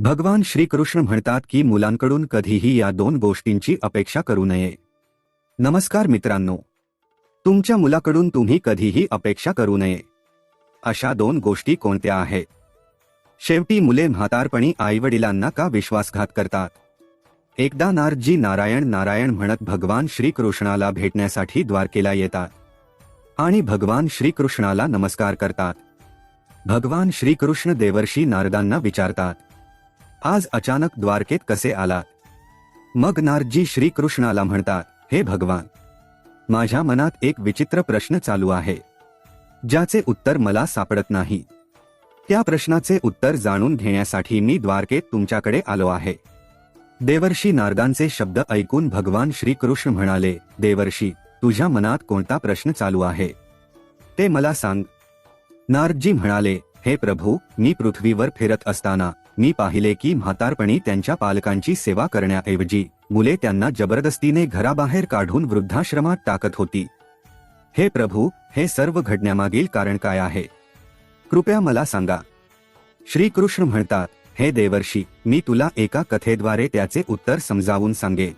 भगवान श्रीकृष्ण म्हणतात की मुलांकडून कधीही या दोन गोष्टींची अपेक्षा करू नये. नमस्कार मित्रांनो. तुमच्या मुलाकडून तुम्ही कधीही अपेक्षा करू नये. अशा दोन गोष्टी कोणत्या आहेत? शेवटी मुले म्हातारपणी आईवडिलांना का विश्वासघात करतात? एकदा नारजी नारायण नारायण म्हणत भगवान श्रीकृष्णाला भेटण्यासाठी द्वारकेला येतात. आणि भगवान श्रीकृष्णाला नमस्कार करतात. भगवान श्रीकृष्ण देवर्षी नारदांना विचारतात. आज अचानक द्वारकेत कसे आलात मग नारजी श्रीकृष्णाला म्हणतात हे भगवान माझ्या मनात एक विचित्र प्रश्न चालू आहे ज्याचे उत्तर मला सापडत नाही. त्या प्रश्नाचे उत्तर जाणून घेण्यासाठी मी द्वारकेत तुमच्याकडे आलो आहे. देवर्षी नारदांचे शब्द ऐकून भगवान श्रीकृष्ण म्हणाले देवर्षी तुझ्या मनात कोणता प्रश्न चालू आहे? ते मला सांग. नारदजी म्हणाले हे प्रभू मी पृथ्वीवर फिरत असताना मी पाहिले की म्हातारपणी त्यांच्या पालकांची सेवा करण्याऐवजी मुले त्यांना जबरदस्तीने घराबाहेर काढून वृद्धाश्रमात टाकत होती. हे प्रभू हे सर्व घडण्यामागील कारण काय आहे? कृपया मला सांगा. श्रीकृष्ण म्हणतात हे देवर्षी मी तुला एका कथेद्वारे त्याचे उत्तर समजावून सांगेन.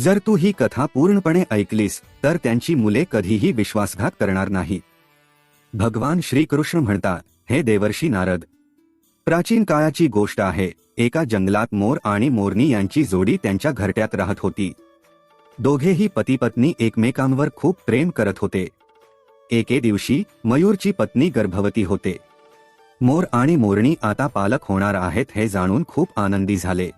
जर तू ही कथा पूर्णपणे ऐकलीस तर त्यांची मुले कधीही विश्वासघात करणार नाही भगवान श्रीकृष्ण म्हणतात हे देवर्षी नारद प्राचीन काळाची गोष्ट आहे एका जंगलात मोर आणि मोरनी यांची जोडी त्यांच्या घरट्यात राहत होती. दोघेही पती पत्नी एकमेकांवर खूप प्रेम करत होते. एके दिवशी मयूरची पत्नी गर्भवती होते. मोर आणि मोरणी आता पालक होणार आहेत हे जाणून खूप आनंदी झाले.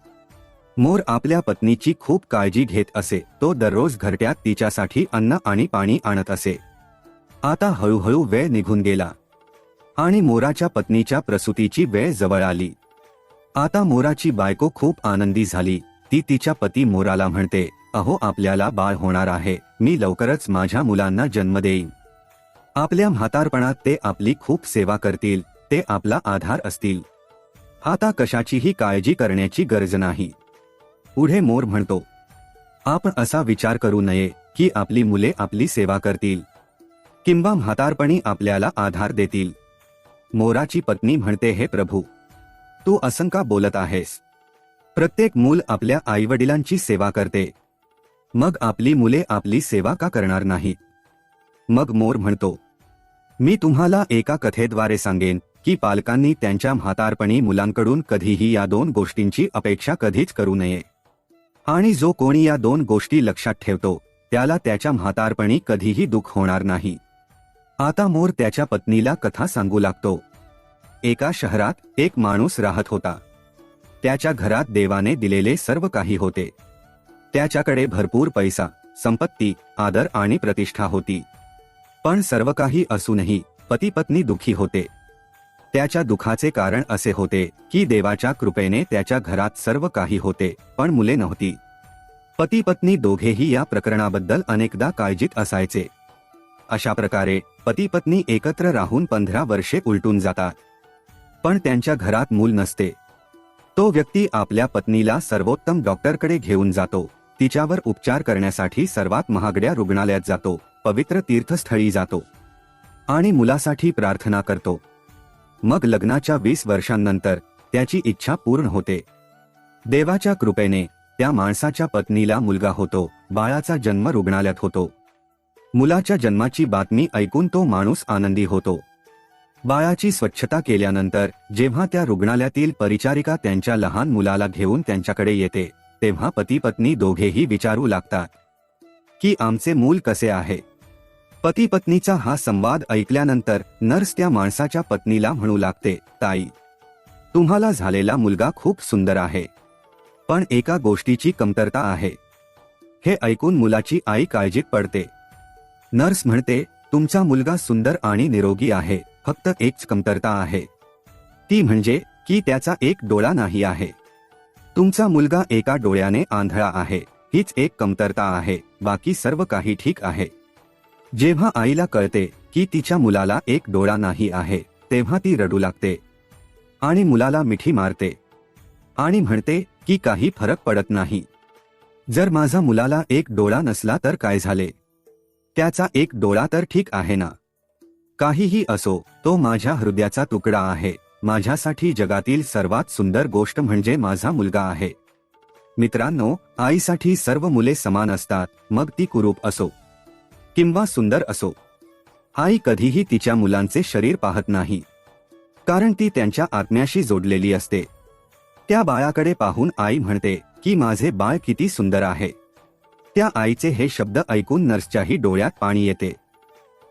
मोर आपल्या पत्नीची खूप काळजी घेत असे तो दररोज घरट्यात तिच्यासाठी अन्न आणि पाणी आणत असे. आता हळूहळू वेळ निघून गेला. आणि मोराच्या पत्नीच्या प्रसूतीची वेळ जवळ आली. आता मोराची बायको खूप आनंदी झाली. ती तिच्या पती मोराला म्हणते अहो आपल्याला बाळ होणार आहे. मी लवकरच माझ्या मुलांना जन्म देईन. आपल्या म्हातारपणात ते आपली खूप सेवा करतील. ते आपला आधार असतील. आता कशाचीही काळजी करण्याची गरज नाही. पुढे मोर म्हणतो आपण असा विचार करू नये की आपली मुले आपली सेवा करतील. किंवा म्हातारपणी आपल्याला आधार देतील. मोराची पत्नी म्हणते हे प्रभू तू असंका बोलत आहेस. प्रत्येक मूल आपल्या आईवडिलांची सेवा करते. मग आपली मुले आपली सेवा का करणार नाहीत मग मोर म्हणतो मी तुम्हाला एका कथेद्वारे सांगेन की पालकांनी त्यांच्या म्हातारपणी मुलांकडून कधीही या दोन गोष्टींची अपेक्षा कधीच करू नये. आणि जो कोणी या दोन गोष्टी लक्षात ठेवतो त्याला त्याच्या म्हातारपणी कधीही दुःख होणार नाही. आता मोर त्याच्या पत्नीला कथा सांगू लागतो. एका शहरात एक माणूस राहत होता. त्याच्या घरात देवाने दिलेले सर्व काही होते. त्याच्याकडे भरपूर पैसा संपत्ती आदर आणि प्रतिष्ठा होती. पण सर्व काही असूनही पती पत्नी दुखी होते. त्याच्या दुखाचे कारण असे होते की देवाच्या कृपेने त्याच्या घरात सर्व काही होते पण मुले नव्हती. पती पत्नी दोघेही या प्रकरणाबद्दल अनेकदा काळजीत असायचे. अशा प्रकारे पती पत्नी एकत्र राहून पंधरा वर्षे उलटून जातात. पण त्यांच्या घरात मूल नसते. तो व्यक्ती आपल्या पत्नीला सर्वोत्तम डॉक्टरकडे घेऊन जातो. तिच्यावर उपचार करण्यासाठी सर्वात महागड्या रुग्णालयात जातो. पवित्र तीर्थस्थळी जातो. आणि मुलासाठी प्रार्थना करतो. मग लग्नाच्या वीस वर्षांनंतर त्याची इच्छा पूर्ण होते. देवाच्या कृपेने त्या माणसाच्या पत्नीला मुलगा होतो. बाळाचा जन्म रुग्णालयात होतो. मुलाच्या जन्माची बातमी ऐकून तो माणूस आनंदी होतो. बाळाची स्वच्छता केल्यानंतर जेव्हा त्या रुग्णालयातील परिचारिका त्यांच्या लहान मुलाला घेऊन त्यांच्याकडे येते तेव्हा पती पत्नी दोघेही विचारू लागतात की आमचे मूल कसे आहे? पती पत्नीचा हा संवाद ऐकल्यानंतर नर्स त्या माणसाच्या पत्नीला म्हणू लागते ताई तुम्हाला झालेला मुलगा खूप सुंदर आहे पण एका गोष्टीची कमतरता आहे. हे ऐकून मुलाची आई काळजीत पडते. नर्स म्हणते तुमचा मुलगा सुंदर आणि निरोगी आहे फक्त एकच कमतरता आहे. ती म्हणजे की त्याचा एक डोळा नाही आहे. तुमचा मुलगा एका डोळ्याने आंधळा आहे हीच एक कमतरता आहे बाकी सर्व काही ठीक आहे. जेव्हा आईला कळते की तिच्या मुलाला एक डोळा नाही आहे तेव्हा ती रडू लागते आणि मुलाला मिठी मारते आणि म्हणते की काही फरक पडत नाही. जर माझा मुलाला एक डोळा नसला तर काय झाले? त्याचा एक डोळा तर ठीक आहे ना? काहीही असो तो माझ्या हृदयाचा तुकडा आहे. माझ्यासाठी जगातील सर्वात सुंदर गोष्ट म्हणजे माझा मुलगा आहे. मित्रांनो आईसाठी सर्व मुले समान असतात मग ती कुरूप असो किंवा सुंदर असो. आई कधीही तिच्या मुलांचे शरीर पाहत नाही. कारण ती त्यांच्या आत्म्याशी जोडलेली असते. त्या बाळाकडे पाहून आई म्हणते की माझे बाळ किती सुंदर आहे. त्या आईचे हे शब्द ऐकून नर्सच्याही डोळ्यात पाणी येते.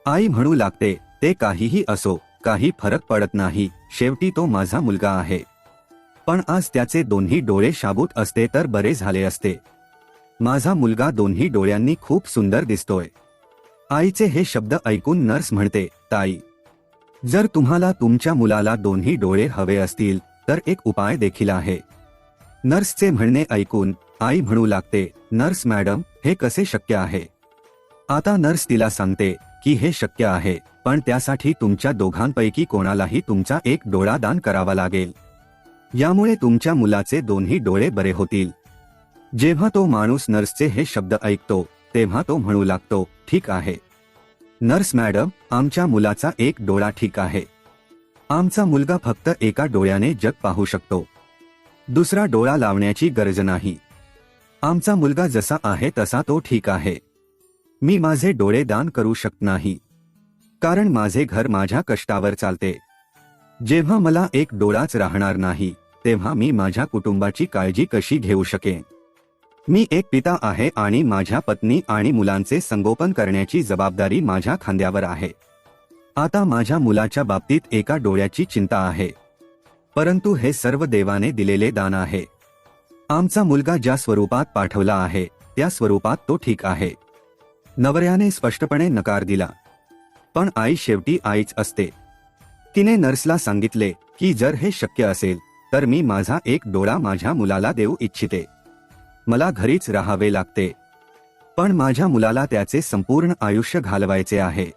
आई म्हणू लागते ते काहीही असो काही फरक पडत नाही शेवटी तो माझा मुलगा आहे. पण आज त्याचे दोन्ही डोळे शाबूत असते तर बरे झाले असते. माझा मुलगा दोन्ही डोळ्यांनी खूप सुंदर दिसतोय. आईचे हे शब्द ऐकून नर्स म्हणते ताई जर तुम्हाला तुमच्या मुलाला दोन्ही डोळे हवे असतील तर एक उपाय देखील आहे. नर्सचे म्हणणे ऐकून आई म्हणू लागते नर्स मॅडम हे कसे शक्य आहे? आता नर्स तिला सांगते की हे शक्य आहे पण त्यासाठी तुमच्या दोघांपैकी कोणालाही तुमचा एक डोळा दान करावा लागेल. यामुळे तुमच्या मुलाचे दोन्ही डोळे बरे होतील. जेव्हा तो माणूस नर्सचे हे शब्द ऐकतो तेव्हा तो म्हणू लागतो ठीक आहे. नर्स मॅडम आमच्या मुलाचा एक डोळा ठीक आहे. आमचा मुलगा फक्त एका डोळ्याने जग पाहू शकतो. दुसरा डोळा लावण्याची गरज नाही. आमचा मुलगा जसा आहे तसा तो ठीक आहे. मी माझे डोळे दान करू शकत नाही. कारण माझे घर माझ्या कष्टावर चालते. जेव्हा मला एक डोळाच राहणार नाही तेव्हा मी माझ्या कुटुंबाची काळजी कशी घेऊ शकेन? मी एक पिता आहे आणि माझ्या पत्नी आणि मुलांचे संगोपन करण्याची जबाबदारी माझ्या खांद्यावर आहे. आता माझ्या मुलाच्या बाबतीत एका डोळ्याची चिंता आहे. परंतु हे सर्व देवाने दिलेले दान आहे. आमचा मुलगा ज्या स्वरूपात पाठवला आहे त्या स्वरूपात तो ठीक आहे. नवऱ्याने स्पष्टपणे नकार दिला. पण आई शेवटी आईच असते. तिने नर्सला सांगितले की जर हे शक्य असेल तर मी माझा एक डोळा माझ्या मुलाला देऊ इच्छिते. मला घरीच राहावे लागते. पण माझ्या मुलाला त्याचे संपूर्ण आयुष्य घालवायचे आहे.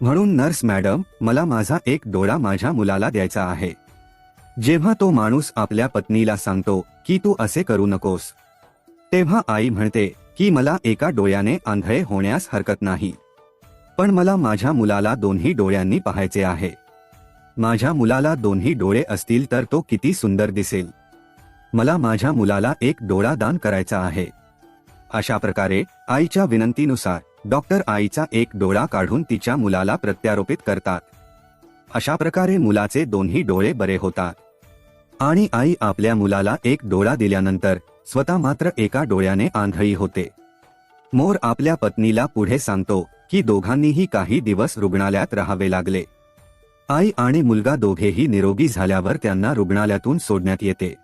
म्हणून नर्स मॅडम मला माझा एक डोळा माझ्या मुलाला द्यायचा आहे. जेव्हा तो माणूस आपल्या पत्नीला सांगतो की तू असे करू नकोस तेव्हा आई म्हणते की मला एका डोळ्याने आंधळे होण्यास हरकत नाही. पण मला माझ्या मुलाला दोन्ही डोळ्यांनी पाहायचे आहे. माझ्या मुलाला दोन्ही डोळे असतील तर तो किती सुंदर दिसेल. मला माझ्या मुलाला एक डोळा दान करायचा आहे. अशा प्रकारे आईच्या विनंतीनुसार डॉक्टर आईचा एक डोळा काढून तिच्या मुलाला प्रत्यारोपित करतात. अशा प्रकारे मुलाचे दोन्ही डोळे बरे होतात. आणि आई आपल्या मुलाला एक डोळा दिल्यानंतर स्वतः मात्र एका डोळ्याने आंधळी होते. मोर आपल्या पत्नीला पुढे सांगतो की दोघांनीही काही दिवस रुग्णालयात राहावे लागले. आई आणि मुलगा दोघेही निरोगी झाल्यावर त्यांना रुग्णालयातून सोडण्यात येते.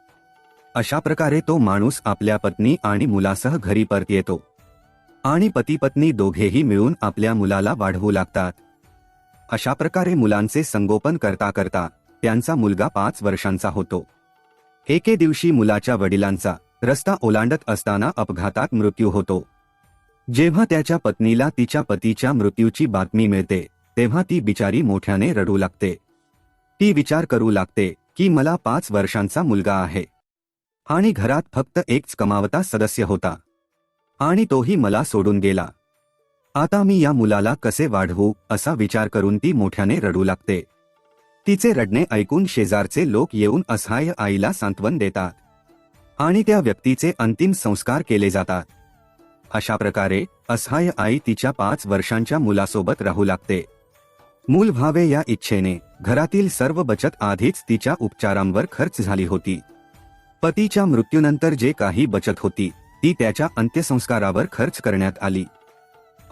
अशा प्रकारे तो माणूस आपल्या पत्नी आणि मुलासह घरी परत येतो. आणि पती पत्नी दोघेही मिळून आपल्या मुलाला वाढवू लागतात. अशा प्रकारे मुलांचे संगोपन करता करता त्यांचा मुलगा पाच वर्षांचा होतो. एके दिवशी मुलाच्या वडिलांचा रस्ता ओलांडत असताना अपघातात मृत्यू होतो. जेव्हा त्याच्या पत्नीला तिच्या पतीच्या मृत्यूची बातमी मिळते तेव्हा ती बिचारी मोठ्याने रडू लागते. ती विचार करू लागते की मला पाच वर्षांचा मुलगा आहे. आणि घरात फक्त एकच कमावता सदस्य होता. आणि तोही मला सोडून गेला. आता मी या मुलाला कसे वाढवू असा विचार करून ती मोठ्याने रडू लागते. तिचे रडणे ऐकून शेजारचे लोक येऊन असहाय्य आईला सांत्वन देतात. आणि त्या व्यक्तीचे अंतिम संस्कार केले जातात. अशा प्रकारे असहाय्य आई तिच्या पाच वर्षांच्या मुलासोबत राहू लागते. मूल व्हावे या इच्छेने घरातील सर्व बचत आधीच तिच्या उपचारांवर खर्च झाली होती. पतीच्या मृत्यूनंतर जे काही बचत होती ती त्याच्या अंत्यसंस्कारावर खर्च करण्यात आली.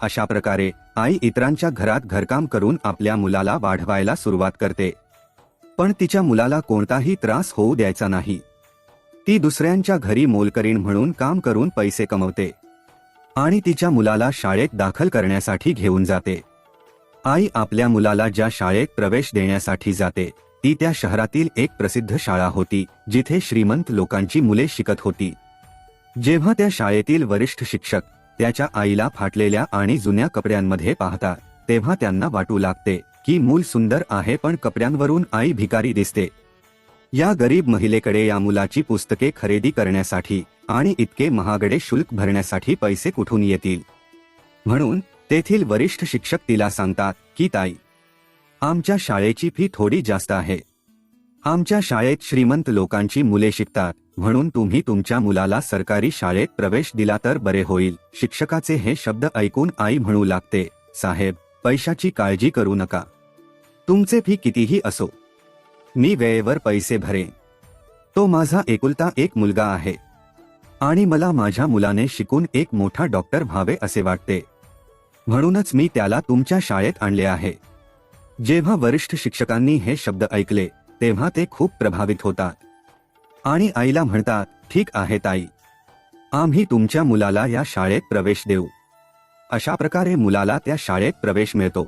अशा प्रकारे आई इतरांच्या घरात घरकाम करून आपल्या मुलाला वाढवायला सुरुवात करते. पण तिच्या मुलाला कोणताही त्रास होऊ द्यायचा नाही. ती दुसऱ्यांच्या घरी मोलकरीण म्हणून काम करून पैसे कमवते. आणि तिच्या मुलाला शाळेत दाखल करण्यासाठी घेऊन जाते. आई आपल्या मुलाला ज्या शाळेत प्रवेश देण्यासाठी जाते ती त्या शहरातील एक प्रसिद्ध शाळा होती जिथे श्रीमंत लोकांची मुले शिकत होती. जेव्हा त्या शाळेतील वरिष्ठ शिक्षक त्याच्या आईला फाटलेल्या आणि जुन्या कपड्यांमध्ये पाहतात तेव्हा त्यांना वाटू लागते की मूल सुंदर आहे पण कपड्यांवरून आई भिकारी दिसते. या गरीब महिलेकडे या मुलाची पुस्तके खरेदी करण्यासाठी आणि इतके महागडे शुल्क भरण्यासाठी पैसे कुठून येतील? म्हणून तेथील वरिष्ठ शिक्षक तिला सांगतात की ताई आमच्या शाळेची फी थोडी जास्त आहे. आमच्या शाळेत श्रीमंत लोकांची मुले शिकतात म्हणून तुम्ही तुमच्या मुलाला सरकारी शाळेत प्रवेश दिला तर बरे होईल. शिक्षकाचे हे शब्द ऐकून आई म्हणू लागते साहेब पैशाची काळजी करू नका. तुमचे फी कितीही असो. मी वेळेवर पैसे भरेन. तो माझा एकुलता एक मुलगा आहे. आणि मला माझ्या मुलाने शिकून एक मोठा डॉक्टर व्हावे असे वाटते. म्हणूनच मी त्याला तुमच्या शाळेत आणले आहे. जेव्हा वरिष्ठ शिक्षकांनी हे शब्द ऐकले तेव्हा ते खूप प्रभावित होतात. आणि आईला म्हणतात ठीक आहे ताई. आम्ही तुमच्या मुलाला या शाळेत प्रवेश देऊ. अशा प्रकारे मुलाला त्या शाळेत प्रवेश मिळतो.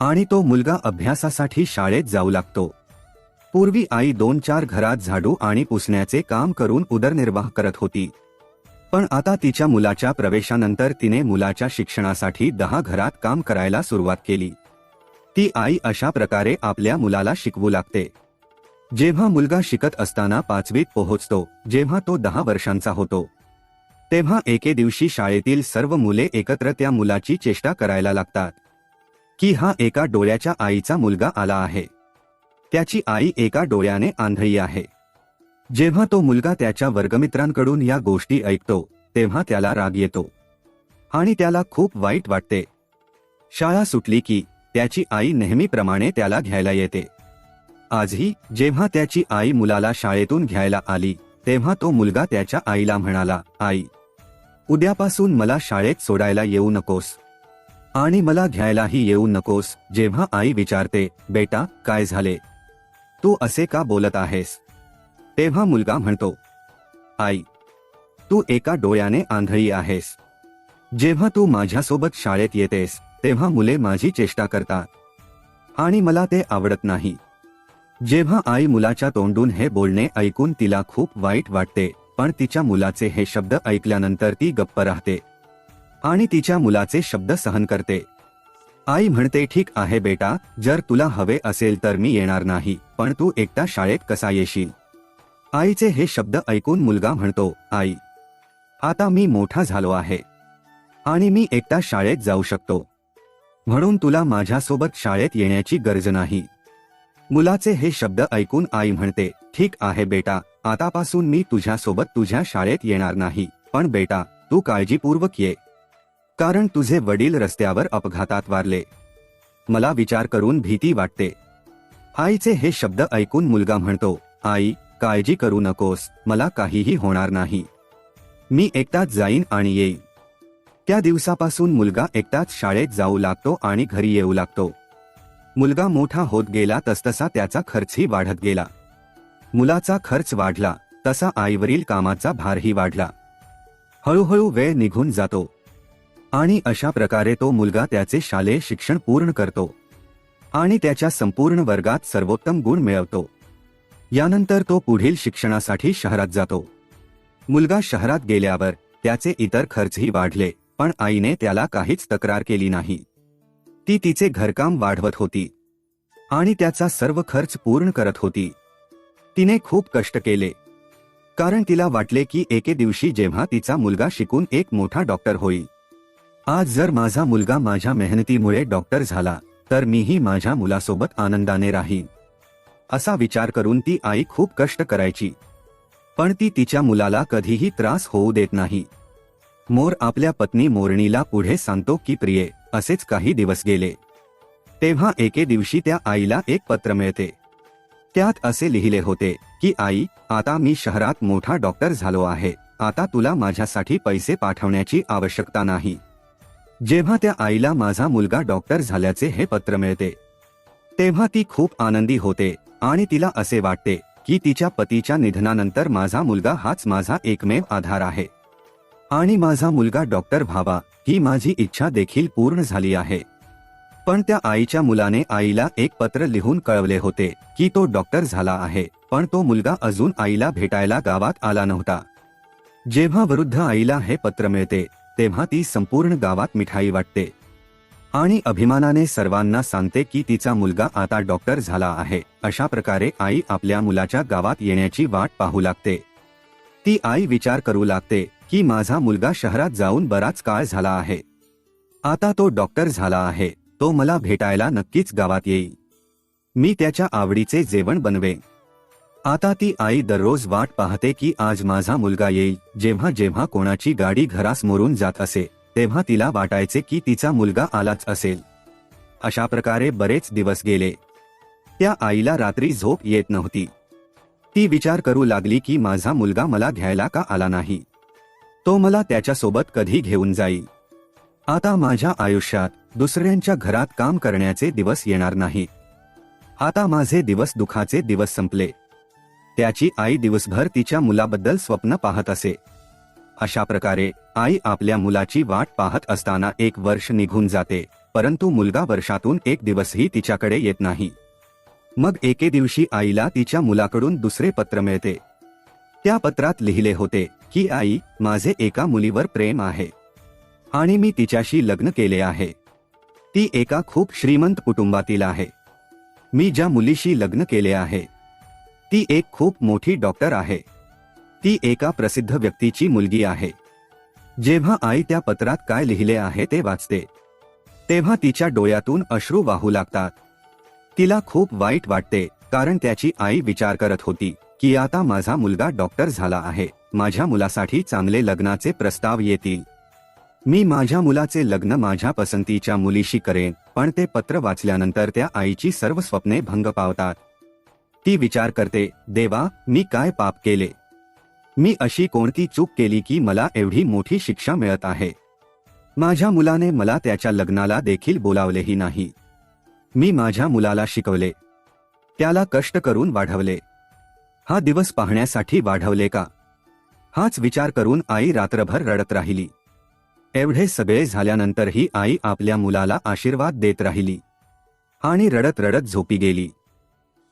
आणि तो मुलगा अभ्यासासाठी शाळेत जाऊ लागतो. पूर्वी आई दोन चार घरात झाडू आणि पुसण्याचे काम करून उदरनिर्वाह करत होती. पण आता तिच्या मुलाच्या प्रवेशानंतर तिने मुलाच्या शिक्षणासाठी दहा घरात काम करायला सुरुवात केली. ती आई अशा प्रकारे आपल्या मुलाला शिकवू लागते. जेव्हा मुलगा शिकत असताना पाचवीत पोहोचतो जेव्हा तो दहा वर्षांचा होतो. तेव्हा एके दिवशी शाळेतील सर्व मुले एकत्र त्या मुलाची चेष्टा करायला लागतात. की हा एका डोळ्याच्या आईचा मुलगा आला आहे. त्याची आई एका डोळ्याने आंधळी आहे. जेव्हा तो मुलगा त्याच्या वर्गमित्रांकडून या गोष्टी ऐकतो तेव्हा त्याला राग येतो. आणि त्याला खूप वाईट वाटते. शाळा सुटली की त्याची आई नेहमीप्रमाणे त्याला घ्यायला येते. आजही जेव्हा त्याची आई मुलाला शाळेतून घ्यायला आली तेव्हा तो मुलगा त्याच्या आईला म्हणाला आई उद्यापासून मला शाळेत सोडायला येऊ नकोस. आणि मला घ्यायलाही येऊ नकोस जेव्हा आई विचारते बेटा काय झाले? तू असे का बोलत आहेस? तेव्हा मुलगा म्हणतो आई तू एका डोळ्याने आंधळी आहेस. जेव्हा तू माझ्यासोबत शाळेत येतेस तेव्हा मुले माझी चेष्टा करतात. आणि मला ते आवडत नाही. जेव्हा आई मुलाच्या तोंडून हे बोलणे ऐकून तिला खूप वाईट वाटते पण तिच्या मुलाचे हे शब्द ऐकल्यानंतर ती गप्प राहते. आणि तिच्या मुलाचे शब्द सहन करते. आई म्हणते ठीक आहे बेटा जर तुला हवे असेल तर मी येणार नाही पण तू एकटा शाळेत कसा येशील? आईचे हे शब्द ऐकून मुलगा म्हणतो आई आता मी मोठा झालो आहे. आणि मी एकटा शाळेत जाऊ शकतो. म्हणून तुला माझ्यासोबत शाळेत येण्याची गरज नाही. मुलाचे हे शब्द ऐकून आई म्हणते ठीक आहे बेटा आतापासून मी तुझ्यासोबत तुझ्या शाळेत येणार नाही पण बेटा तू काळजीपूर्वक ये. कारण तुझे वडील रस्त्यावर अपघातात वारले. मला विचार करून भीती वाटते. आईचे हे शब्द ऐकून मुलगा म्हणतो आई काळजी करू नकोस मला काहीही होणार नाही. मी एकटाच जाईन आणि येईन. त्या दिवसापासून मुलगा एकटाच शाळेत जाऊ लागतो आणि घरी येऊ लागतो. मुलगा मोठा होत गेला तसतसा त्याचा खर्चही वाढत गेला. मुलाचा खर्च वाढला तसा आईवरील कामाचा भारही वाढला. हळूहळू वेळ निघून जातो. आणि अशा प्रकारे तो मुलगा त्याचे शालेय शिक्षण पूर्ण करतो. आणि त्याच्या संपूर्ण वर्गात सर्वोत्तम गुण मिळवतो. यानंतर तो पुढील शिक्षणासाठी शहरात जातो. मुलगा शहरात गेल्यावर त्याचे इतर खर्चही वाढले. पण आईने त्याला काहीच तक्रार केली नाही. ती तिचे घरकाम वाढवत होती. आणि त्याचा सर्व खर्च पूर्ण करत होती. तिने खूप कष्ट केले. कारण तिला वाटले की एके दिवशी जेव्हा तिचा मुलगा शिकून एक मोठा डॉक्टर होईल आज जर माझा मुलगा माझ्या मेहनतीमुळे डॉक्टर झाला तर मीही माझ्या मुलासोबत आनंदाने राहीन. असा विचार करून ती आई खूप कष्ट करायची. पण ती तिच्या मुलाला कधीही त्रास होऊ देत नाही. मोर आपल्या पत्नी मोरणीला पुढे सांगतो की प्रिये असेच काही दिवस गेले. तेव्हा एके दिवशी त्या आईला एक पत्र मिळते. त्यात असे लिहिले होते की आई आता मी शहरात मोठा डॉक्टर झालो आहे. आता तुला माझ्यासाठी पैसे पाठवण्याची आवश्यकता नाही. जेव्हा त्या आईला माझा मुलगा डॉक्टर झाल्याचे हे पत्र मिळते. तेव्हा ती खूप आनंदी होते आणि तिला असे वाटते की तिच्या पतीच्या निधनानंतर माझा मुलगा हाच माझा एकमेव आधार आहे. आणि माझा मुलगा डॉक्टर व्हावा ही माझी इच्छा देखील पूर्ण झाली आहे. पण त्या आईच्या मुलाने आईला एक पत्र लिहून कळवले होते की तो डॉक्टर झाला आहे पण तो मुलगा अजून आईला भेटायला गावात आला नव्हता. जेव्हा वृद्ध आईला हे पत्र मिळते तेव्हा ती संपूर्ण गावात मिठाई वाटते. आणि अभिमानाने सर्वांना सांगते की तिचा मुलगा आता डॉक्टर झाला आहे अशा प्रकारे आई आपल्या मुलाच्या गावात येण्याची वाट पाहू लागते. ती आई विचार करू लागते की माझा मुलगा शहरात जाऊन बराच काळ झाला आहे. आता तो डॉक्टर झाला आहे. तो मला भेटायला नक्कीच गावात येईल. मी त्याच्या आवडीचे जेवण बनवे. आता ती आई दररोज वाट पाहते की आज माझा मुलगा येईल. जेव्हा जेव्हा कोणाची गाडी घरासमोरून जात असे तेव्हा तिला वाटायचे की तिचा मुलगा आलाच असेल. अशा प्रकारे बरेच दिवस गेले. त्या आईला रात्री झोप येत नव्हती. ती विचार करू लागली की माझा मुलगा मला घ्यायला का आला नाही? तो मला त्याच्यासोबत कधी घेऊन जाईल आता माझ्या आयुष्यात दुसऱ्यांच्या घरात काम करण्याचे दिवस येणार नाही. आता माझे दिवस दुखाचे दिवस संपले. त्याची आई दिवसभर तिच्या मुलाबद्दल स्वप्न पाहत असे. अशा प्रकारे आई आपल्या मुलाची वाट पाहत असताना एक वर्ष निघून जाते परंतु मुलगा वर्षातून एक दिवसही तिच्याकडे येत नाही. मग एके दिवशी आईला तिच्या मुलाकडून दुसरे पत्र मिळते. त्या पत्रात लिहिले होते की आई माझे एका मुलीवर प्रेम आहे आणि मी तिच्याशी लग्न केले आहे. ती एका खूप श्रीमंत कुटुंबातील आहे. मी ज्या मुलीशी लग्न केले आहे ती एक खूप मोठी डॉक्टर आहे. ती एका प्रसिद्ध व्यक्तीची मुलगी आहे. जेव्हा आई त्या पत्रात काय लिहिले आहे ते वाचते. तेव्हा तिच्या डोळ्यातून अश्रू वाहू लागतात. तिला खूप वाईट वाटते कारण त्याची आई विचार करत होती. की आता माझा मुलगा डॉक्टर झाला आहे. माझ्या मुलासाठी चांगले लग्नाचे प्रस्ताव येतील. मी माझ्या मुलाचे लग्न माझ्या पसंतीच्या मुलीशी करेन पण ते पत्र वाचल्यानंतर त्या आईची सर्व स्वप्ने भंग पावतात. ती विचार करते देवा मी काय पाप केले? मी अशी कोणती चूक केली की मला एवढी मोठी शिक्षा मिळत आहे? माझ्या मुलाने मला त्याच्या लग्नाला देखील बोलावलेही नाही. मी माझ्या मुलाला शिकवले. त्याला कष्ट करून वाढवले. हा दिवस पाहण्यासाठी वाढवले का? हाच विचार करून आई रात्रभर रडत राहिली. एवढे सगळे झाल्यानंतरही आई आपल्या मुलाला आशीर्वाद देत राहिली. आणि रडत रडत झोपी गेली.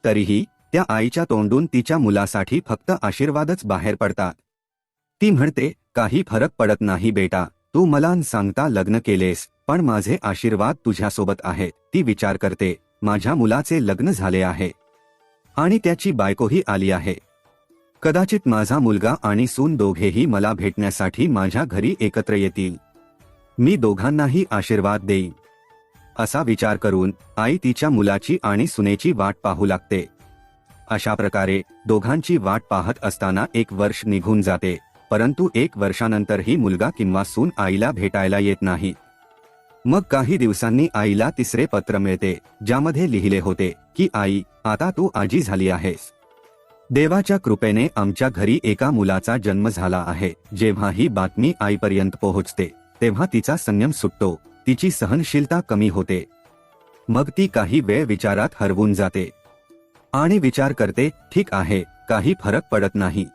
तरीही त्या आईच्या तोंडून तिच्या मुलासाठी फक्त आशीर्वादच बाहेर पडतात. ती म्हणते काही फरक पडत नाही बेटा तू मला सांगता लग्न केलेस पण माझे आशीर्वाद तुझ्यासोबत आहेत ती विचार करते. माझ्या मुलाचे लग्न झाले आहे. आणि त्याची बायकोही आली आहे. कदाचित माझा मुलगा आणि सून दोघेही मला भेटण्यासाठी माझ्या घरी एकत्र येतील. मी दोघांनाही आशीर्वाद देईन. असा विचार करून आई तिच्या मुलाची आणि सुनेची वाट पाहू लागते. अशा प्रकारे दोघांची वाट पाहत असताना एक वर्ष निघून जाते परंतु एक वर्षानंतरही मुलगा किंवा सून आईला भेटायला येत नाही. मग काही दिवसांनी आईला तिसरे पत्र मिळते ज्यामध्ये लिहिले होते की आई आता तू आजी झाली आहेस. देवाच्या कृपेने आमच्या घरी एका मुलाचा जन्म झाला आहे. जेव्हा ही बातमी आईपर्यंत पोहोचते तेव्हा तिचा संयम सुटतो तिची सहनशीलता कमी होते. मग ती काही वेळ विचारात हरवून जाते. आणि विचार करते ठीक आहे काही फरक पडत नाही.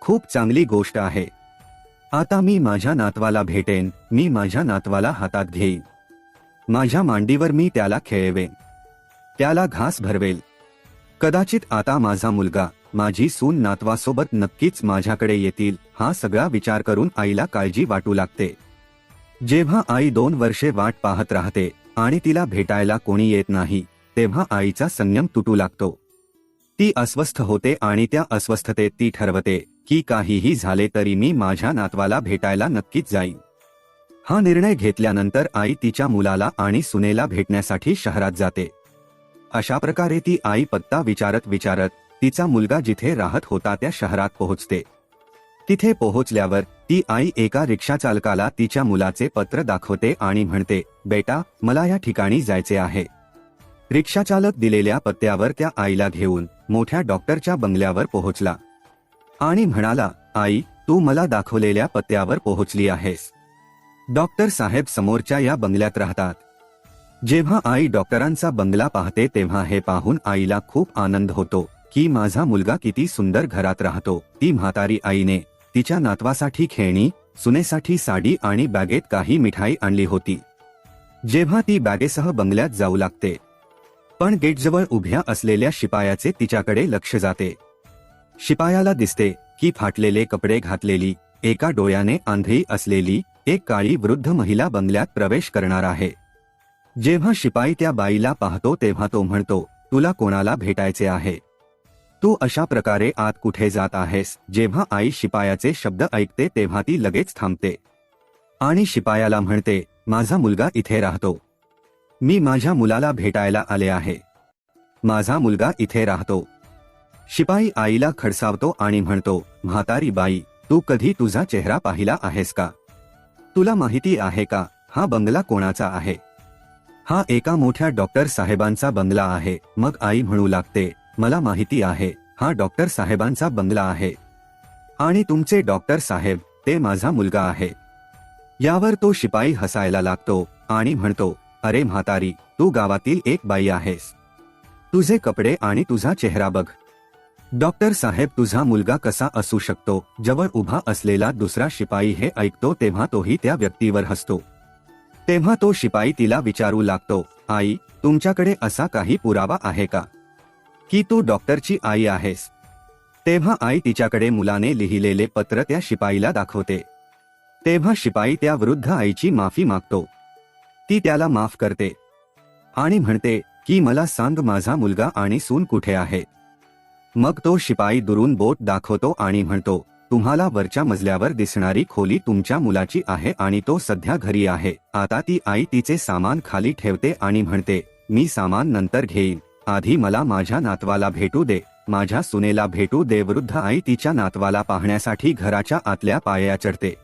खूप चांगली गोष्ट आहे आता मी माझ्या नातवाला भेटेन मी माझ्या नातवाला हातात घेईन. माझ्या मांडीवर मी त्याला खेळवेन. त्याला घास भरवेल. कदाचित आता माझा मुलगा माझी सून नातवासोबत नक्कीच माझ्याकडे येतील हा सगळा विचार करून आईला काळजी वाटू लागते. जेव्हा आई दोन वर्षे वाट पाहत राहते आणि तिला भेटायला कोणी येत नाही तेव्हा आईचा संयम तुटू लागतो. ती अस्वस्थ होते आणि त्या अस्वस्थतेत ती ठरवते. की काहीही झाले तरी मी माझ्या नातवाला भेटायला नक्कीच जाईन. हा निर्णय घेतल्यानंतर आई तिच्या मुलाला आणि सुनेला भेटण्यासाठी शहरात जाते. अशा प्रकारे ती आई पत्ता विचारत विचारत तिचा मुलगा जिथे राहत होता त्या शहरात पोहोचते. तिथे पोहोचल्यावर ती आई एका रिक्षा चालकाला तिच्या मुलाचे पत्र दाखवते आणि म्हणते बेटा मला या ठिकाणी जायचे आहे. रिक्षाचालक दिलेल्या पत्त्यावर त्या आईला घेऊन मोठ्या डॉक्टरच्या बंगल्यावर पोहोचला. आणि म्हणाला आई तू मला दाखवलेल्या पत्त्यावर पोहोचली आहेस. डॉक्टर साहेब समोरच्या या बंगल्यात राहतात. जेव्हा आई डॉक्टरांचा बंगला पाहते तेव्हा हे पाहून आईला खूप आनंद होतो की माझा मुलगा किती सुंदर घरात राहतो. ती म्हातारी आईने तिच्या नातवासाठी खेळणी सुनेसाठी साडी आणि बॅगेत काही मिठाई आणली होती. जेव्हा ती बॅगेसह बंगल्यात जाऊ लागते. पण गेटजवळ उभ्या असलेल्या शिपायाचे तिच्याकडे लक्ष जाते. शिपायाला दिसते की फाटलेले कपडे घातलेली एका डोळ्याने आंधळी असलेली एक काळी वृद्ध महिला बंगल्यात प्रवेश करणार आहे. जेव्हा शिपाई त्या बाईला पाहतो तेव्हा तो म्हणतो तुला कोणाला भेटायचे आहे? तू अशा प्रकारे आत कुठे जात आहेस? जेव्हा आई शिपायाचे शब्द ऐकते तेव्हा ती लगेच थांबते. आणि शिपायाला म्हणते माझा मुलगा इथे राहतो. मी माझ्या मुलाला भेटायला आले आहे. माझा मुलगा इथे राहतो. शिपाई आईला खडसावतो आणि म्हणतो म्हातारी बाई तू कधी तुझा चेहरा पाहिला आहेस का? तुला माहिती आहे का हा बंगला कोणाचा आहे? हा एका मोठ्या डॉक्टर साहेबांचा बंगला आहे. मग आई म्हणू लागते मला माहिती आहे हा डॉक्टर साहेबांचा बंगला आहे. आणि तुमचे डॉक्टर साहेब ते माझा मुलगा आहे. यावर तो शिपाई हसायला लागतो आणि म्हणतो अरे म्हातारी तू गावातील एक बाई आहेस. तुझे कपडे आणि तुझा चेहरा बघ डॉक्टर साहेब तुझा मुलगा कसा असू शकतो? जवळ उभा असलेला दुसरा शिपाई हे ऐकतो तेव्हा तोही त्या व्यक्तीवर हसतो. तेव्हा तो शिपाई तिला विचारू लागतो आई तुमच्याकडे असा काही पुरावा आहे का? की तू डॉक्टरची आई आहेस. तेव्हा आई तिच्याकडे मुलाने लिहिलेले पत्र त्या शिपाईला दाखवते. तेव्हा शिपाई त्या वृद्ध आईची माफी मागतो. ती त्याला माफ करते. आणि म्हणते की मला सांग माझा मुलगा आणि सून कुठे आहे? मग तो शिपाई दुरून बोट दाखवतो आणि म्हणतो तुम्हाला वरच्या मजल्यावर दिसणारी खोली तुमच्या मुलाची आहे आणि तो सध्या घरी आहे. आता ती आई तिचे सामान खाली ठेवते आणि म्हणते मी सामान नंतर घेईन. आधी मला माझ्या नातवाला भेटू दे. माझ्या सुनेला भेटू दे. वृद्ध आई तिच्या नातवाला पाहण्यासाठी घराच्या आतल्या पाया चढते.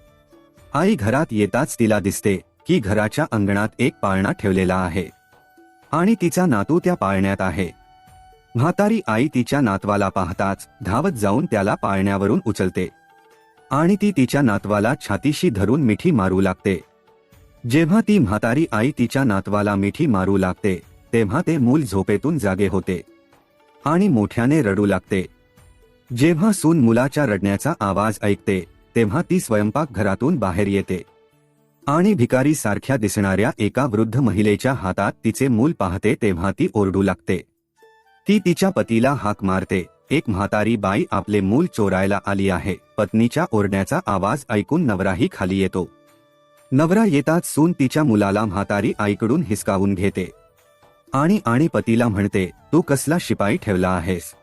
आई घरात येताच तिला दिसते की घराच्या अंगणात एक पाळणा ठेवलेला आहे. आणि तिचा नातू त्या पाळण्यात आहे. म्हातारी आई तिच्या नातवाला पाहताच धावत जाऊन त्याला पाळण्यावरून उचलते. आणि ती तिच्या नातवाला छातीशी धरून मिठी मारू लागते. जेव्हा ती म्हातारी आई तिच्या नातवाला मिठी मारू लागते तेव्हा ते मूल झोपेतून जागे होते. आणि मोठ्याने रडू लागते. जेव्हा सून मुलाच्या रडण्याचा आवाज ऐकते तेव्हा ती स्वयंपाक घरातून बाहेर येते. आणि भिकारी सारख्या दिसणाऱ्या एका वृद्ध महिलेच्या हातात तिचे मूल पाहते तेव्हा ती ओरडू लागते. ती तिच्या पतीला हाक मारते. एक म्हातारी बाई आपले मूल चोरायला आली आहे. पत्नीच्या ओरण्याचा आवाज ऐकून नवराही खाली येतो. नवरा येताच सून तिच्या मुलाला म्हातारी आईकडून हिसकावून घेते. आणि आणि पतीला म्हणते तू कसला शिपाई ठेवला आहेस?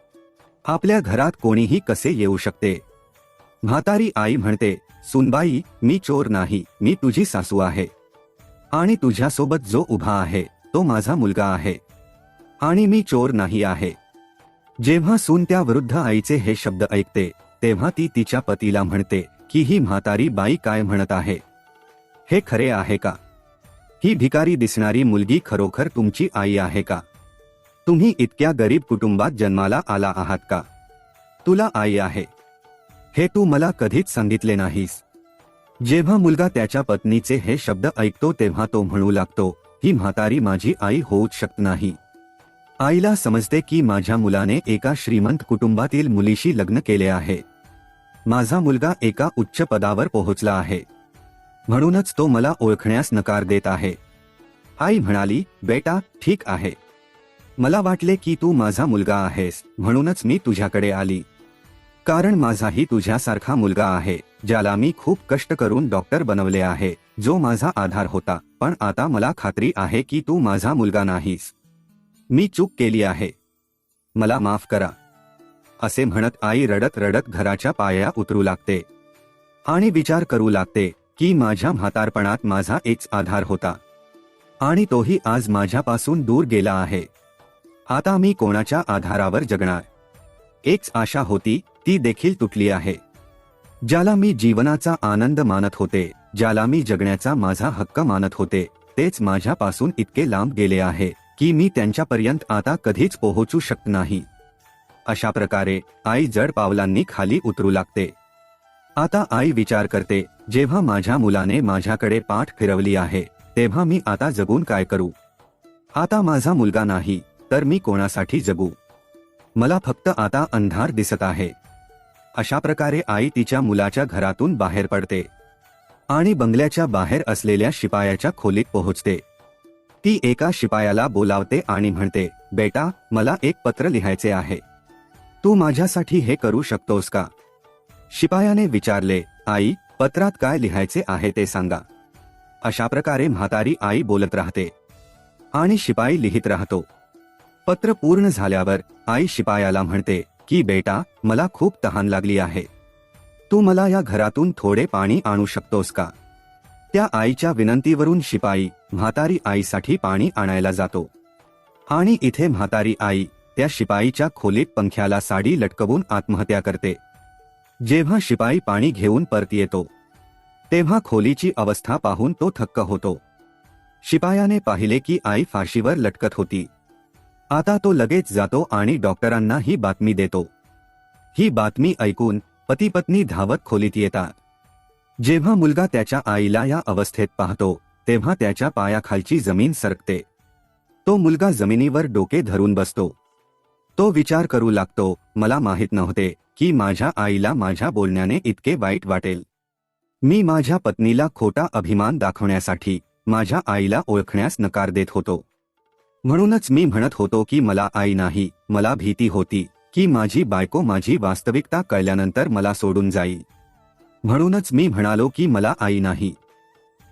आपल्या घरात कोणीही कसे येऊ शकते? म्हातारी आई म्हणते सुनबाई मी चोर नाही. मी तुझी सासू आहे. आणि तुझ्यासोबत जो उभा आहे तो माझा मुलगा आहे. आणि मी चोर नाही आहे. जेव्हा सून त्या वृद्ध आईचे हे शब्द ऐकते तेव्हा ती तिच्या पतीला म्हणते की ही म्हातारी बाई काय म्हणत आहे? हे खरे आहे का? ही भिकारी दिसणारी मुलगी खरोखर तुमची आई आहे का? तुम्ही इतक्या गरीब कुटुंबात जन्माला आला आहात का? तुला आई आहे. हे तू मला कधीच सांगितले नाहीस. जेव्हा मुलगा त्याच्या पत्नीचे हे शब्द ऐकतो तेव्हा तो म्हणू लागतो ही म्हातारी माझी आई होऊच शकत नाही. आईला समजते की माझ्या मुलाने एका श्रीमंत कुटुंबातील मुलीशी लग्न केले आहे. माझा मुलगा एका उच्च पदावर पोहोचला आहे. म्हणूनच तो मला ओळखण्यास नकार देत आहे. आई म्हणाली बेटा ठीक आहे. मला वाटले की तू माझा मुलगा आहेस म्हणूनच मी तुझ्याकडे आली. कारण माझाही तुझ्यासारखा मुलगा आहे ज्याला मी खूप कष्ट करून डॉक्टर बनवले आहे जो माझा आधार होता पण आता मला खात्री आहे की तू माझा मुलगा नाहीस. मी चूक केली आहे. मला माफ करा. असे म्हणत आई रडत रडत घराच्या पाया उतरू लागते. आणि विचार करू लागते की माझ्या म्हातारपणात माझा एकच आधार होता. आणि तोही आज माझ्यापासून दूर गेला आहे. आता मी कोणाच्या आधारावर जगणार? एकच आशा होती ती देखील तुटली आहे. ज्याला मी जीवनाचा आनंद मानत होते ज्याला मी जगण्याचा माझा हक्क मानत होते तेच माझ्यापासून इतके लांब गेले आहे. की मी त्यांच्यापर्यंत आता कधीच पोहोचू शकत नाही. अशा प्रकारे आई जड पावलांनी खाली उतरू लागते. आता आई विचार करते जेव्हा माझ्या मुलाने माझ्याकडे पाठ फिरवली आहे तेव्हा मी आता जगून काय करू? आता माझा मुलगा नाही तर मी कोणासाठी जगू? मला फक्त आता अंधार दिसत आहे. अशा प्रकारे आई तिच्या मुलाच्या घरातून बाहेर पडते. आणि बंगल्याच्या बाहेर असलेल्या शिपायाच्या खोलीत पोहोचते. ती एका शिपायाला बोलावते आणि म्हणते बेटा मला एक पत्र लिहायचे आहे. तू माझ्यासाठी हे करू शकतोस का? शिपायाने विचारले आई पत्रात काय लिहायचे आहे ते सांगा. अशा प्रकारे म्हातारी आई बोलत राहते. आणि शिपाई लिहित राहतो. पत्र पूर्ण झाल्यावर आई शिपायाला म्हणते की बेटा मला खूप तहान लागली आहे. तू मला या घरातून थोडे पाणी आणू शकतोस का? त्या आईच्या विनंतीवरून शिपाई म्हातारी आईसाठी पाणी आणायला जातो. आणि इथे म्हातारी आई त्या शिपाईच्या खोलीत पंख्याला साडी लटकवून आत्महत्या करते. जेव्हा शिपाई पाणी घेऊन परत येतो तेव्हा खोलीची अवस्था पाहून तो थक्क होतो. शिपायाने पाहिले की आई फाशीवर लटकत होती. आता तो लगेच जातो आणि डॉक्टरांना ही बातमी देतो. ही बातमी ऐकून पती पत्नी धावत खोलीत येतात. जेव्हा मुलगा त्याच्या आईला या अवस्थेत पाहतो तेव्हा त्याच्या पायाखालची जमीन सरकते. तो मुलगा जमिनीवर डोके धरून बसतो. तो विचार करू लागतो मला माहीत नव्हते की माझ्या आईला माझ्या बोलण्याने इतके वाईट वाटेल. मी माझ्या पत्नीला खोटा अभिमान दाखवण्यासाठी माझ्या आईला ओळखण्यास नकार देत होतो. म्हणूनच मी म्हणत होतो की मला आई नाही मला भीती होती की माझी बायको माझी वास्तविकता कळल्यानंतर मला सोडून जाईल. म्हणूनच मी म्हणालो की मला आई नाही.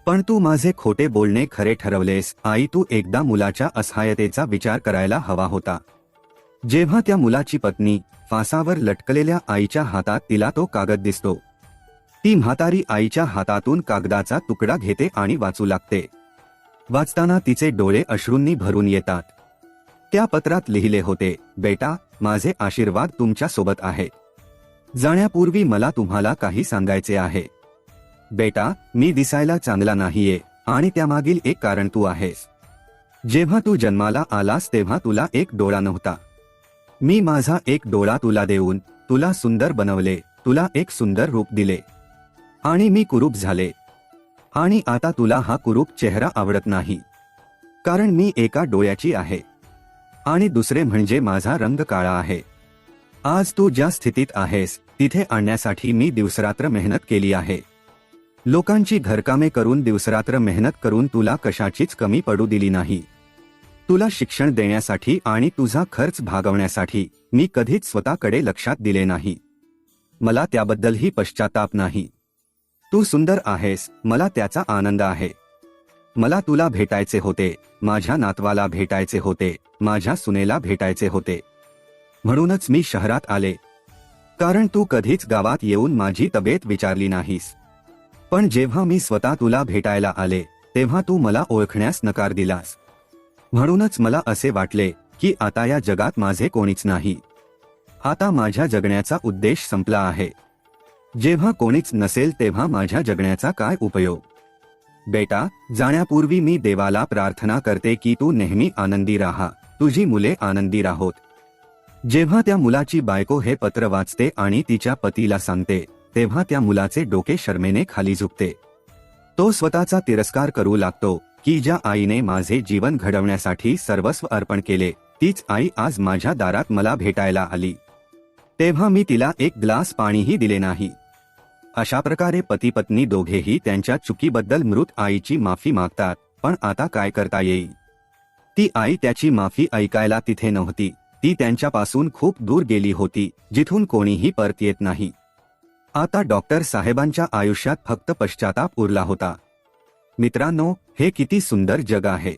पण तू माझे खोटे बोलणे खरे ठरवलेस. आई तू एकदा मुलाच्या असहायतेचा विचार करायला हवा होता. जेव्हा त्या मुलाची पत्नी फासावर लटकलेल्या आईच्या हातात तिला तो कागद दिसतो. ती म्हातारी आईच्या हातातून कागदाचा तुकडा घेते आणि वाचू लागते. वाचताना तिचे डोळे अश्रूंनी भरून येतात. त्या पत्रात लिहिले होते बेटा माझे आशीर्वाद तुमच्यासोबत आहे. जाण्यापूर्वी मला तुम्हाला काही सांगायचे आहे. बेटा मी दिसायला चांगला नाहीये आणि त्यामागील एक कारण तू आहेस. जेव्हा तू जन्माला आलास तेव्हा तुला एक डोळा नव्हता. मी माझा एक डोळा तुला देऊन तुला सुंदर बनवले तुला एक सुंदर रूप दिले. आणि मी कुरूप झाले. आणि आता तुला हा कुरूप चेहरा आवडत नाही. कारण मी एका डोळ्याची आहे. आणि दुसरे म्हणजे माझा रंग काळा आहे. आज तू ज्या स्थितीत आहेस तिथे आणण्यासाठी मी दिवसरात्र मेहनत केली आहे. लोकांची घरकामे करून दिवसरात्र मेहनत करून तुला कशाचीच कमी पडू दिली नाही. तुला शिक्षण देण्यासाठी आणि तुझा खर्च भागवण्यासाठी मी कधीच स्वतःकडे लक्षात दिले नाही. मला त्याबद्दलही पश्चाताप नाही. तू सुंदर आहेस मला त्याचा आनंद आहे. मला तुला भेटायचे होते माझ्या नातवाला भेटायचे होते माझ्या सुनेला भेटायचे होते. म्हणूनच मी शहरात आले. कारण तू कधीच गावात येऊन माझी तब्येत विचारली नाहीस. पण जेव्हा मी स्वतः तुला भेटायला आले तेव्हा तू मला ओळखण्यास नकार दिलास. म्हणूनच मला असे वाटले की आता या जगात माझे कोणीच नाही. आता माझ्या जगण्याचा उद्देश संपला आहे. जेव्हा कोणीच नसेल तेव्हा माझ्या जगण्याचा काय उपयोग? बेटा जाण्यापूर्वी मी देवाला प्रार्थना करते की तू नेहमी आनंदी राहा. तुझी मुले आनंदी राहोत. जेव्हा त्या मुलाची बायको हे पत्र वाचते आणि तिच्या पतीला सांगते तेव्हा त्या मुलाचे डोके शर्मेने खाली झुकते. तो स्वतःचा तिरस्कार करू लागतो की ज्या आईने माझे जीवन घडवण्यासाठी सर्वस्व अर्पण केले तीच आई आज माझ्या दारात मला भेटायला आली. तेव्हा मी तिला एक ग्लास पाणीही दिले नाही. अशा प्रकारे पती पत्नी दोघेही त्यांच्या चुकीबद्दल मृत आईची माफी मागतात पण आता काय करता येईल? ती आई त्याची माफी ऐकायला तिथे नव्हती. ती त्यांच्यापासून खूप दूर गेली होती जिथून कोणीही परत येत नाही. आता डॉक्टर साहेबांच्या आयुष्यात फक्त पश्चाताप उरला होता. मित्रांनो हे किती सुंदर जग आहे.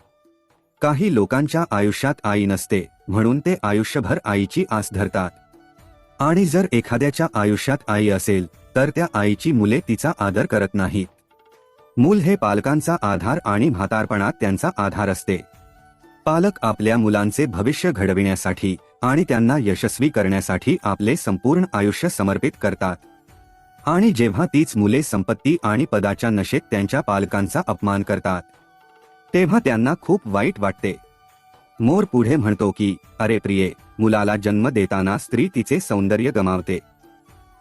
काही लोकांच्या आयुष्यात आई नसते म्हणून ते आयुष्यभर आईची आस धरतात. आणि जर एखाद्याच्या आयुष्यात आई असेल तर त्या आईची मुले तिचा आदर करत नाहीत. मूल हे पालकांचा आधार आणि म्हातारपणात त्यांचा आधार असते. पालक आपल्या मुलांचे भविष्य घडविण्यासाठी आणि त्यांना यशस्वी करण्यासाठी आपले संपूर्ण आयुष्य समर्पित करतात. आणि जेव्हा तीच मुले संपत्ती आणि पदाच्या नशेत त्यांच्या पालकांचा अपमान करतात तेव्हा त्यांना खूप वाईट वाटते. मोर पुढे म्हणतो की अरे प्रिये मुलाला जन्म देताना स्त्री तिचे सौंदर्य गमावते.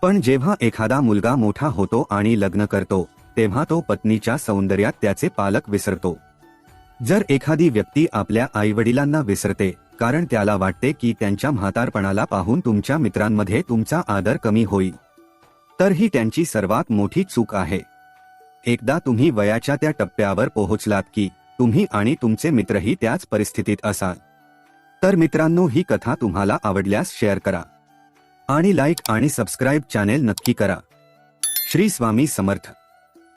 पण जेव्हा एखादा मुलगा मोठा होतो आणि लग्न करतो तेव्हा तो पत्नीच्या सौंदर्यात त्याचे पालक विसरतो. जर एखादी व्यक्ती आपल्या आईवडिलांना विसरते कारण त्याला वाटते की त्यांच्या म्हातारपणाला पाहून तुमच्या मित्रांमध्ये तुमचा आदर कमी होईल. तर ही त्यांची सर्वात मोठी चूक आहे. एकदा तुम्ही वयाच्या त्या टप्प्यावर पोहोचलात की तुम्ही आणि तुमचे मित्रही त्याच परिस्थितीत असाल. तर मित्रांनो ही कथा तुम्हाला आवडल्यास शेअर करा. आणि लाईक आणि सबस्क्राईब चॅनेल नक्की करा. श्री स्वामी समर्थ.